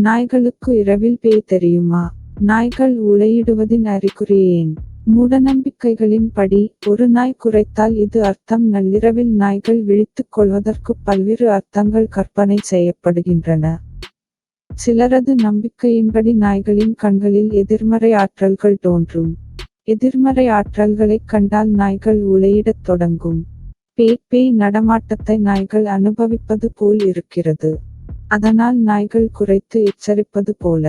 நாய்களுக்கு இரவில் பேய் தெரியுமா? நாய்கள் உளையிடுவதின் அறிகுறி ஏன்? மூடநம்பிக்கைகளின்படி ஒரு நாய் குறைத்தால் இது அர்த்தம். நள்ளிரவில் நாய்கள் விழித்துக் கொள்வதற்கு பல்வேறு அர்த்தங்கள் கற்பனை செய்யப்படுகின்றன. சிலரது நம்பிக்கையின்படி நாய்களின் கண்களில் எதிர்மறை ஆற்றல்கள் தோன்றும். எதிர்மறை ஆற்றல்களைக் கண்டால் நாய்கள் உளையிடத் தொடங்கும். பேய் பேய் நடமாட்டத்தை நாய்கள் அனுபவிப்பது போல் இருக்கிறது. அதனால் நாய்கள் குறைத்து எச்சரிப்பது போல.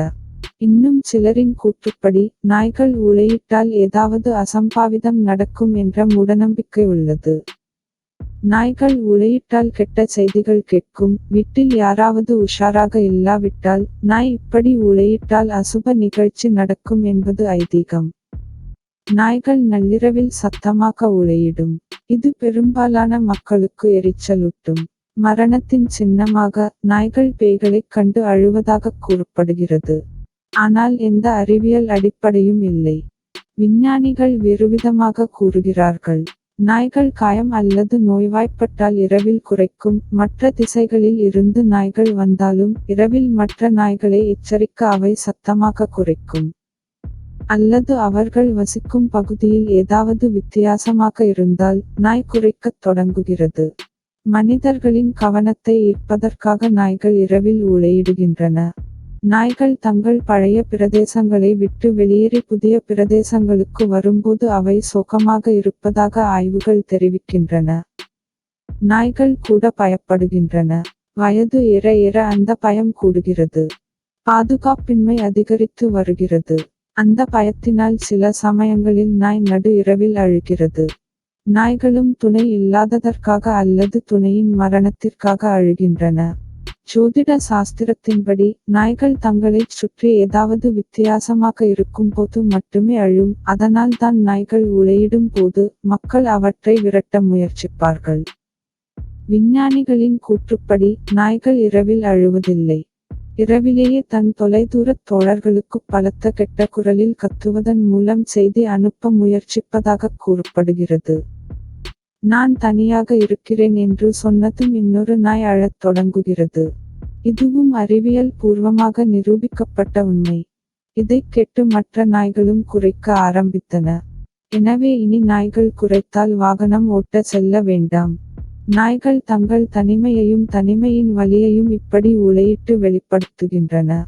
இன்னும் சிலரின் கூட்டுப்படி நாய்கள் ஊழையிட்டால் ஏதாவது அசம்பாவிதம் நடக்கும் என்ற மூடநம்பிக்கை உள்ளது. நாய்கள் உளையிட்டால் கெட்ட செய்திகள் கேட்கும் வீட்டில் யாராவது உஷாராக இல்லாவிட்டால் நாய் இப்படி உளையிட்டால் அசுப நிகழ்ச்சி நடக்கும் என்பது ஐதீகம். நாய்கள் நள்ளிரவில் சத்தமாக உளையிடும் இது பெரும்பாலான மக்களுக்கு எரிச்சலூட்டும். மரணத்தின் சின்னமாக நாய்கள் பேய்களைக் கண்டு அழுவதாக கூறப்படுகிறது. ஆனால் எந்த அறிவியல் அடிப்படையும் இல்லை. விஞ்ஞானிகள் வேறுவிதமாக கூறுகிறார்கள். நாய்கள் காயம் அல்லது நோய்வாய்ப்பட்டால் இரவில் குறைக்கும் மற்ற திசைகளில் இருந்து நாய்கள் வந்தாலும் இரவில் மற்ற நாய்களை எச்சரிக்க அவை சத்தமாக குறைக்கும். அல்லது அவர்கள் வசிக்கும் பகுதியில் ஏதாவது வித்தியாசமாக இருந்தால் நாய் குறைக்கத் தொடங்குகிறது. மனிதர்களின் கவனத்தை ஈர்ப்பதற்காக நாய்கள் இரவில் ஊழையிடுகின்றன. நாய்கள் தங்கள் பழைய பிரதேசங்களை விட்டு வெளியேறி புதிய பிரதேசங்களுக்கு வரும்போது அவை சோகமாக இருப்பதாக ஆய்வுகள் தெரிவிக்கின்றன. நாய்கள் கூட பயப்படுகின்றன. வயது ஏற ஏற அந்த பயம் கூடுகிறது. பாதுகாப்பின்மை அதிகரித்து வருகிறது. அந்த பயத்தினால் சில சமயங்களில் நாய் நடு இரவில் அழுகிறது. நாய்களும் துணை இல்லாததற்காக அல்லது துணையின் மரணத்திற்காக அழுகின்றன. ஜோதிட சாஸ்திரத்தின்படி நாய்கள் தங்களைச் சுற்றி ஏதாவது வித்தியாசமாக இருக்கும் போது மட்டுமே அழும். அதனால் தான் நாய்கள் உளையிடும் போது மக்கள் அவற்றை விரட்ட முயற்சிப்பார்கள். விஞ்ஞானிகளின் கூற்றுப்படி நாய்கள் இரவில் அழுவதில்லை. இரவிலேயே தன் தொலைதூரத் தோழர்களுக்கு பலத்த கெட்ட குரலில் கத்துவதன் மூலம் செய்தி அனுப்ப முயற்சிப்பதாக கூறப்படுகிறது. நான் தனியாக இருக்கிறேன் என்று சொன்னதும் இன்னொரு நாய் அழத் தொடங்குகிறது. இதுவும் அறிவியல் பூர்வமாக நிரூபிக்கப்பட்ட உண்மை. இதைக் கெட்டு மற்ற நாய்களும் குறைக்க ஆரம்பித்தன. எனவே இனி நாய்கள் குறைத்தால் வாகனம் ஓட்ட செல்ல வேண்டாம். நாய்கள் தங்கள் தனிமையையும் தனிமையின் வலியையும் இப்படி உளையிட்டு வெளிப்படுத்துகின்றன.